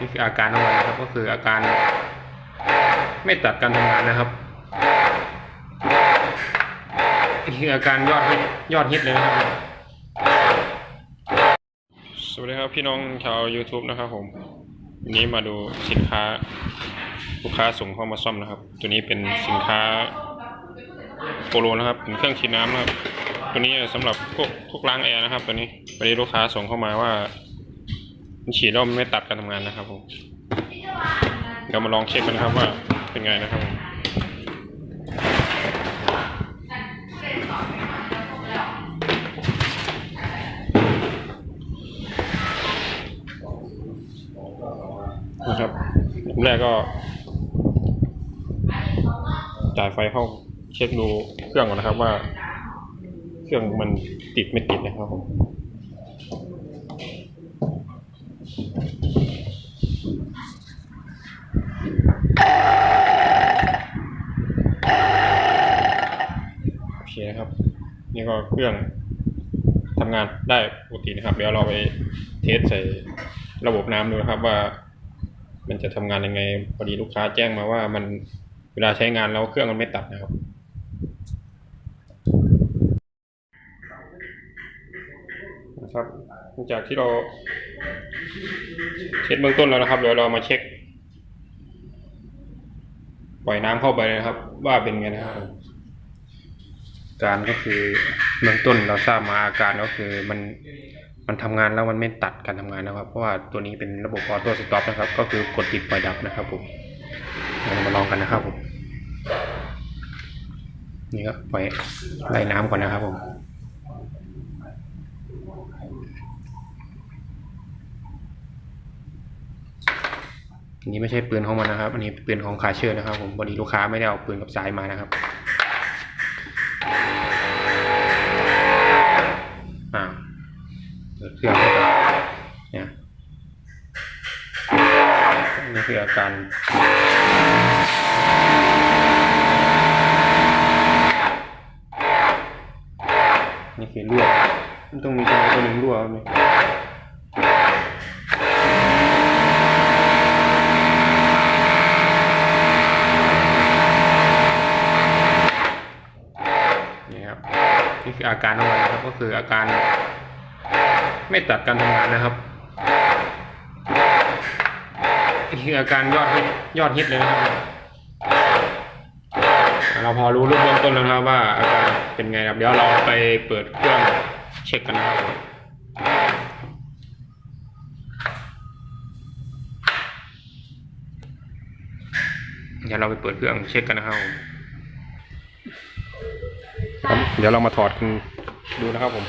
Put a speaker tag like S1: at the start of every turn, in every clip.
S1: นี่คืออาการของมันนะครับ ก็คืออาการไม่ตัดการทำงานนะครับนี่คืออาการยอดฮิตยอดฮิตเลยนะครับ สวัสดีครับพี่น้องชาว YouTube นะครับผมวันนี้มาดูสินค้าลูกค้าส่งเข้ามาซ่อมนะครับ ตัวนี้เป็นสินค้าโปโลนะครับเป็นเครื่องฉีดน้ำนะครับ ตัวนี้สำหรับพวกพวกล้างแอร์นะครับ ตัวนี้วันนี้ลูกค้าส่งเข้ามาว่า ฉีดแล้วมันไม่ตัดการทำงานนะครับผมเดี๋ยวมาลองเช็คกันนะครับว่าเป็นไงนะครับผมนะครับอันดับแรกก็จ่ายไฟเข้าเช็คดูเครื่องก่อนนะครับว่า เครื่องมันติดไม่ติดนะครับผมโอเคนะครับ นี่ ก็เครื่องทำงานได้ปกตินะครับ เดี๋ยวเราไปเทสใส่ระบบน้ำดูนะครับว่า มันจะทำงานยังไงพอดีลูกค้าแจ้งมาว่ามันเวลาใช้งานแล้วเครื่องมันไม่ตัดนะครับนะครับหลังจากที่เราเช็ดเบื้องต้นแล้วนะครับ เดี๋ยวเรามาเช็ค ปล่อยน้ำเข้าไปนะครับ ว่าเป็นไงนะครับ การก็คือเบื้องต้นเราทราบมาอาการก็คือมันมันทำงานแล้วมันไม่ตัดการทำงานนะครับ เพราะว่าตัวนี้เป็นระบบออโต้สต็อปนะครับ ก็คือกดปิดปล่อยดับนะครับผมเรามาลองกันนะครับผมนี่ก็ปล่อยไล่น้ำก่อนนะครับผมอันนี้ไม่ใช่ปืนของมันนะครับ อันนี้ปืนของคาเชอร์นะครับ ผมพอดีลูกค้าไม่ได้เอาปืนกับสายมานะครับ เครื่องให้ก่อนเนี่ยนี่คืออาการนี่คือรั่วมันต้องมีตัวตัวหนึ่งรั่วไหมนี่ครับนี่คืออาการของมันนะครับก็คืออาการ ไม่ตัดการทำงานนะครับนี่คืออาการยอดฮิตยอดฮิตเลยนะครับ เราพอรู้รูปเบื้องต้นแล้วนะครับว่าอาการเป็นไงครับ เดี๋ยวเราไปเปิดเครื่องเช็คกันนะครับเดี๋ยวเราไปเปิดเครื่องเช็คกันนะครับผมเดี๋ยวเรามาถอดดูนะครับผม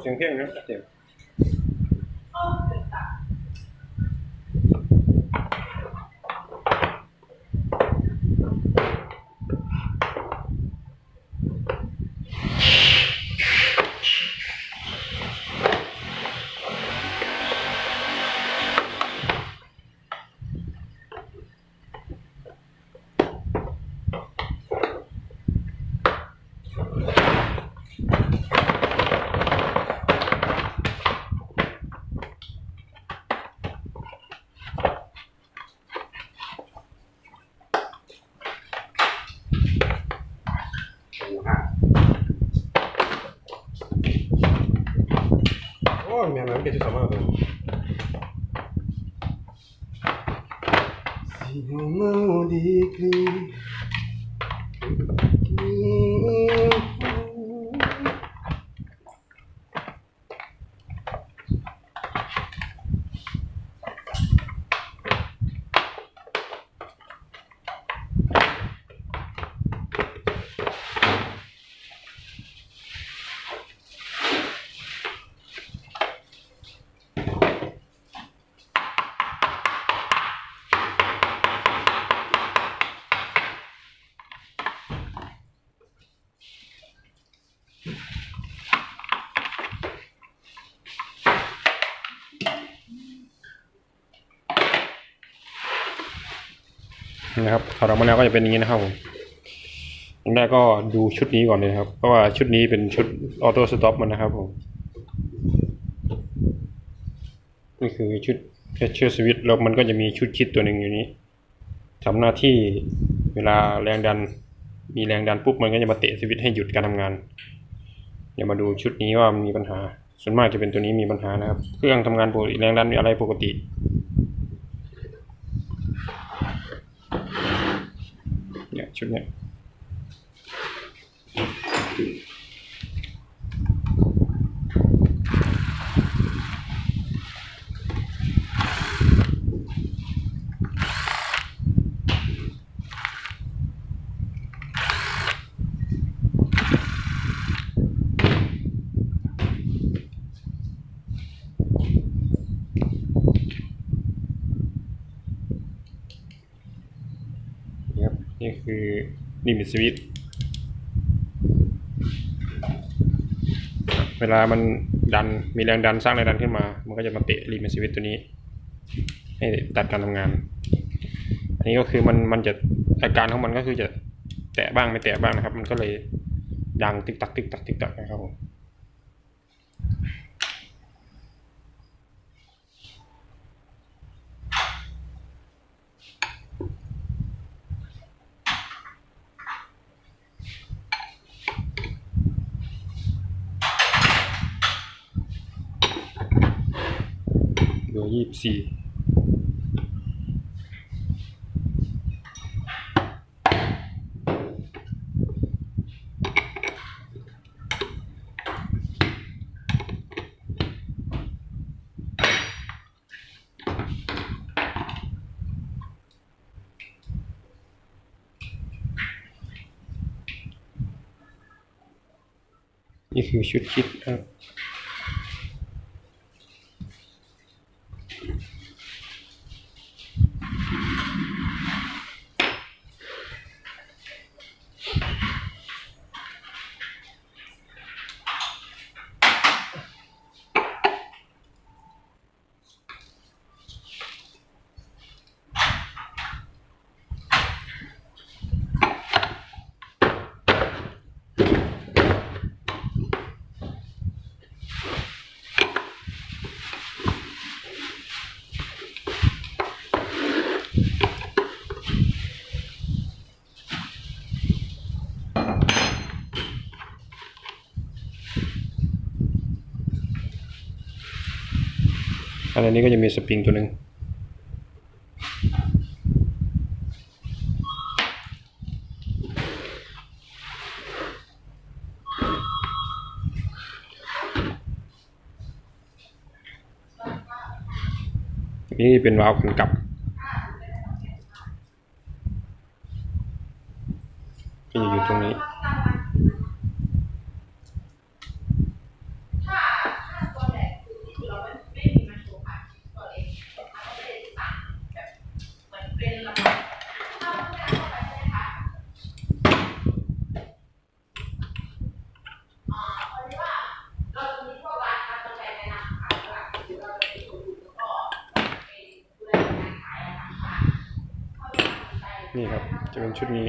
S1: เสียงเพล งนะเสียงโอ้ยแม่งมันเป็นที่สามารถเลยสิมาดีคือ นะครับถอดออกมาแล้วก็จะเป็นอย่างนี้นะครับผมอันแรกก็ดูชุดนี้ก่อนเลยครับ เพราะว่าชุดนี้เป็นชุดออโต้สต็อปมันนะครับผมนี่คือชุดแคชเชอร์สวิตแล้วมันก็จะมีชุดคิดตัวหนึ่งอยู่นี้ทำหน้าที่เวลาแรงดัน มีแรงดันปุ๊บมันก็จะมาเตะสวิตช์ให้หยุดการทำงาน เดี๋ยวมาดูชุดนี้ว่ามีปัญหา ส่วนมากจะเป็นตัวนี้มีปัญหานะครับ เครื่องทำงานปกติแรงดันอะไรปกติ เนี่ยชุดเนี้ยนี่ครับนี่คือลิ มิตสวิตเวลามันดันมีแรงดันสร้างแรงดันขึ้นมา มันก็จะมาเตะลิมิตสวิตตัวนี้ ให้ตัดการทำงาน อันนี้ก็คือมันมันจะอาการของมันก็คือจะแตะบ้างไม่แตะบ้างนะครับ มันก็เลยดังติ๊กตักติ๊กตักติ๊กตักนะครับผม อร์ยี่สิบสี่นี่คือชุดคิดนะครับ อันนี้ก็จะมีสปริงตัวหนึ่งนี่เป็นวาล์วกันกลับก็จะอยู่ตรงนี้ นี่ครับ จะเป็นชุดนี้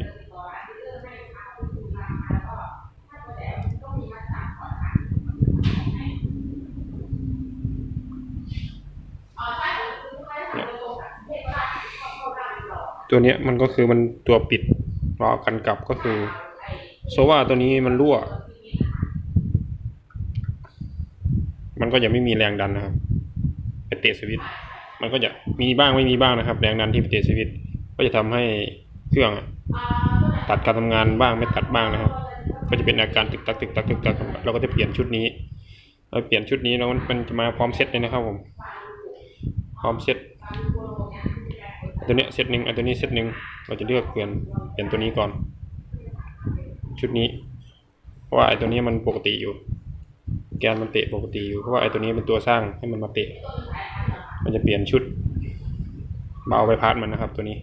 S1: ตัวเนี้ยมันก็คือมันตัวปิดล้อกันกลับก็คือโซว่าตัวนี้มันรั่ว มันก็จะไม่มีแรงดันนะครับไปเตะสวิตมันก็จะมีบ้างไม่มีบ้างนะครับ แรงดันที่ไปเตะสวิตก็จะทำให้ เครื่องตัดการทำงานบ้างไม่ตัดบ้างนะครับ ก็จะเป็นอาการตึกตักตึกตักตึกตักเราก็จะเปลี่ยนชุดนี้เราเปลี่ยนชุดนี้แล้วมันจะมาพร้อมเซตเลยนะครับผมพร้อมเซตตัวเนี้ยเซตหนึ่งอันตัวนี้เซตหนึ่งเราจะเลือกเปลี่ยนเปลี่ยนตัวนี้ก่อน ชุดนี้ เพราะว่าไอ้ตัวนี้มันปกติอยู่ แกนมันเตะปกติอยู่เพราะว่าไอ้ตัวนี้เป็นตัวสร้างให้มันมาเตะ มันจะเปลี่ยนชุดเบาไปพาร์ทมันนะครับตัวนี้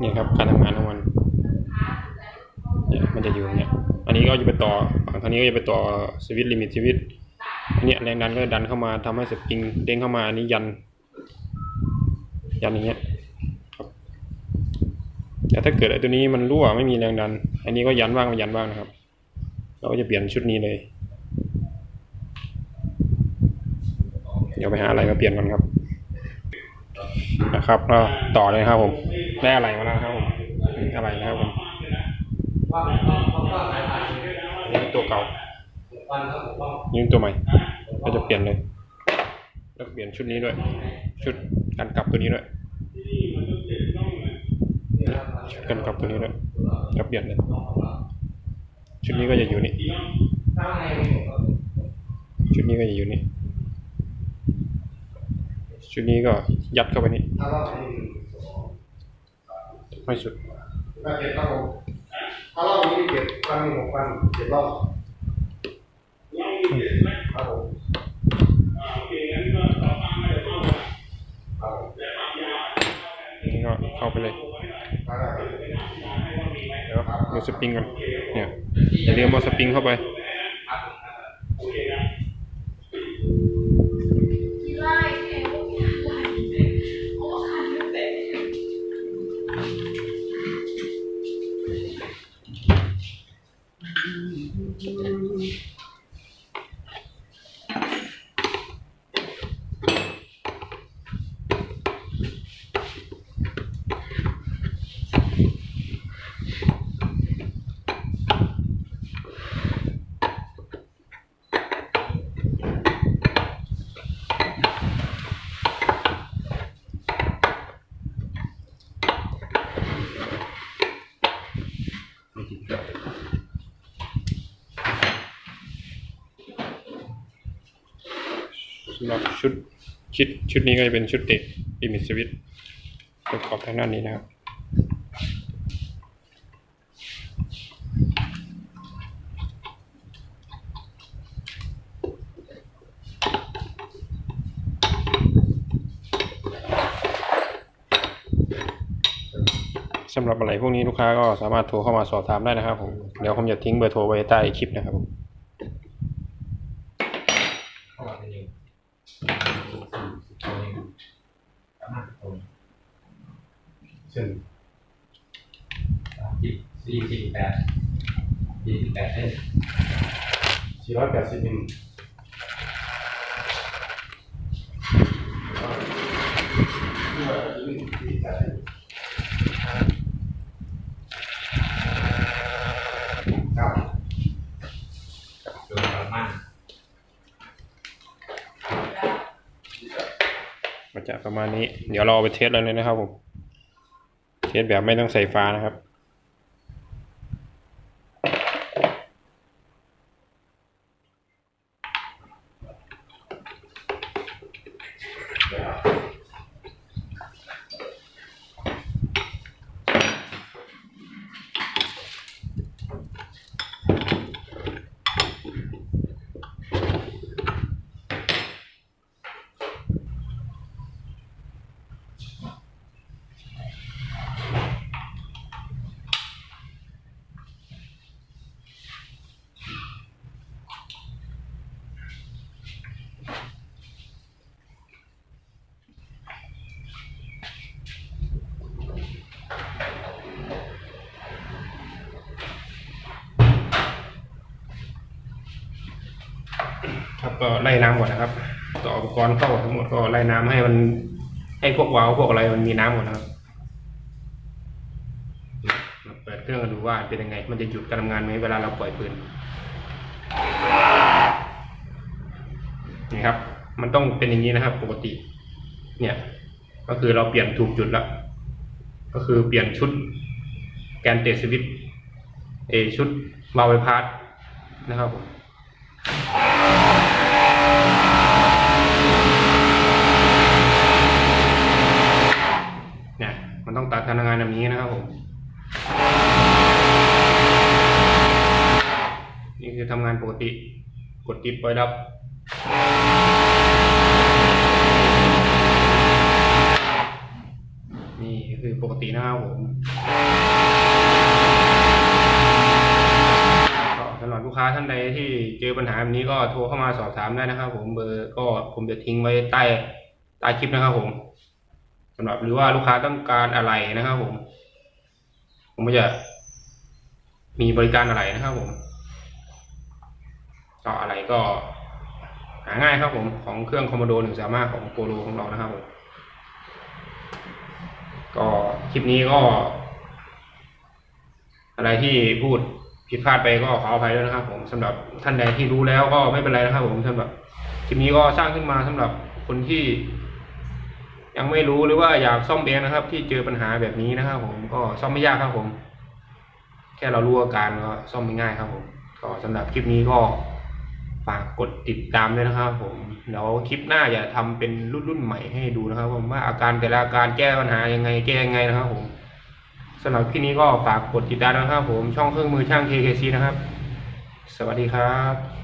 S1: เนี่ยครับการทำงานของมันเนี่ยมันจะอยู่อย่างเนี้ยอันนี้ก็จะไปต่อฝั่งทางนี้ก็จะไปต่อสวิตช์ลิมิตสวิตช์อันนี้แรงดันก็จะดันเข้ามาทำให้สปริงเด้งเข้ามาอันนี้ยัน ยันอย่างเงี้ยครับแต่ถ้าเกิดไอ้ตัวนี้มันรั่วไม่มีแรงดัน อันนี้ก็ยันบ้างไม่ยันบ้างนะครับ เราก็จะเปลี่ยนชุดนี้เลย เดี๋ยวไปหาอะไรมาเปลี่ยนกันครับ นะครับก็ต่อเลยครับผมได้อะไรมาแล้วครับผมอะไรนะครับผมนี่เป็นตัวเก่านี่นตัวใหม่เราจะเปลี่ยนเลยแล้วเปลี่ยนชุดนี้ด้วย ชุดกันกลับตัวนี้ด้วยชุดกันกลับตัวนี้ด้วยแล้วเปลี่ยนเลยชุดนี้ก็จะอยู่นี่ชุดนี้ก็จะอยู่นี่ ชุดนี้ก็ยัดเข้าไปนี่ไม่สุด
S2: ถ้าเก็บครับผมถ้ารอบนี้เก็บพันหนึ่งหกพันเก็บรอบครับผมครับผม
S1: นี่ก็เข้าไปเลย
S2: ได้ครับ
S1: เดี๋ยวดูสปริงกันเนี่ยอย่าลืมเอาสปริงเข้าไป สำหรับชุดชุดชุดนี้ก็จะเป็นชุดเด็กลิมิตสวิตประกอบทางด้านนี้นะครับสำหรับอะไรพวกนี้ลูกค้าก็สามารถโทรเข้ามาสอบถามได้นะครับผม เดี๋ยวผมจะทิ้งเบอร์โทรไว้ใต้คลิปนะครับผม
S2: เข้ามาเป็นยังสามารถตรงเช่น
S3: ยี่สี่สิบแปดยี่สิบแปดเส้น
S2: สี่ร้อยแปดสิบมิลครับ
S3: โดยประมาณ
S1: มันจะประมาณนี้ เดี๋ยวเราเอไปเทสแล้วเลยนะครับผม สแบบไม่ต้องใส่ฟ้านะครับ ก็ไล่น้ำก่อนนะครับ ต่ออุปกรณ์เข้าทั้งหมดก็ไล่น้ำให้มันให้พวกวาล์วพวกอะไรมันมีน้ำหมดนะครับมาเปิดเครื่องกันดูว่าเป็นยังไง มันจะหยุดการทำงานไหมเวลาเราปล่อยปืนนี่ครับ มันต้องเป็นอย่างนี้นะครับ ปกติ เนี่ย ก็คือเราเปลี่ยนถูกจุดแล้วก็คือเปลี่ยนชุดแกนเตสวิตเอชุดวาล์วไบพาสนะครับผม เนี่ย มันต้องตัดการทำงานแบบนี้นะครับผม นี่คือทำงานปกติ กดติดปล่อยดับ นี่คือปกตินะครับผมสำหรับลูกค้าท่านใดที่เจอปัญหาแบบนี้ก็โทรเข้ามาสอบถามได้นะครับผมเบอร์ก็ผมจะทิ้งไว้ใต้ใต้คลิปนะครับผม สำหรับหรือว่าลูกค้าต้องการอะไรนะครับผม ผมก็จะมีบริการอะไรนะครับผมก็ออะไรก็หาง่ายครับผมของเครื่องคอมโมโดหนึ่งสามารถของโปโลของเรานะครับผมก็คลิปนี้ก็ อะไรที่พูดผิดพลาดไปก็ขออภัยด้วยนะครับ ผมสำหรับท่านใดที่รู้แล้วก็ไม่เป็นไรนะครับ ผมสำหรับคลิปนี้ก็สร้างขึ้นมาสำหรับคนที่ ยังไม่รู้หรือว่าอยากซ่อมเองนะครับ ที่เจอปัญหาแบบนี้นะครับผมก็ซ่อมไม่ยากครับผม แค่เรารู้อาการก็ซ่อมไม่ง่ายครับผมก็สำหรับคลิปนี้ก็ฝากกดติดตามด้วยนะครับ ผมเดี๋ยวคลิปหน้าจะทำเป็นรุ่นรุ่นใหม่ให้ดูนะครับผมว่าอาการแต่ละอาการแก้ปัญหายังไง แก้ยังไงนะครับ ผมสำหรับคลิปนี้ก็ฝากกดติดตามนะครับ ผมช่องเครื่องมือช่าง KKC นะครับ สวัสดีครับ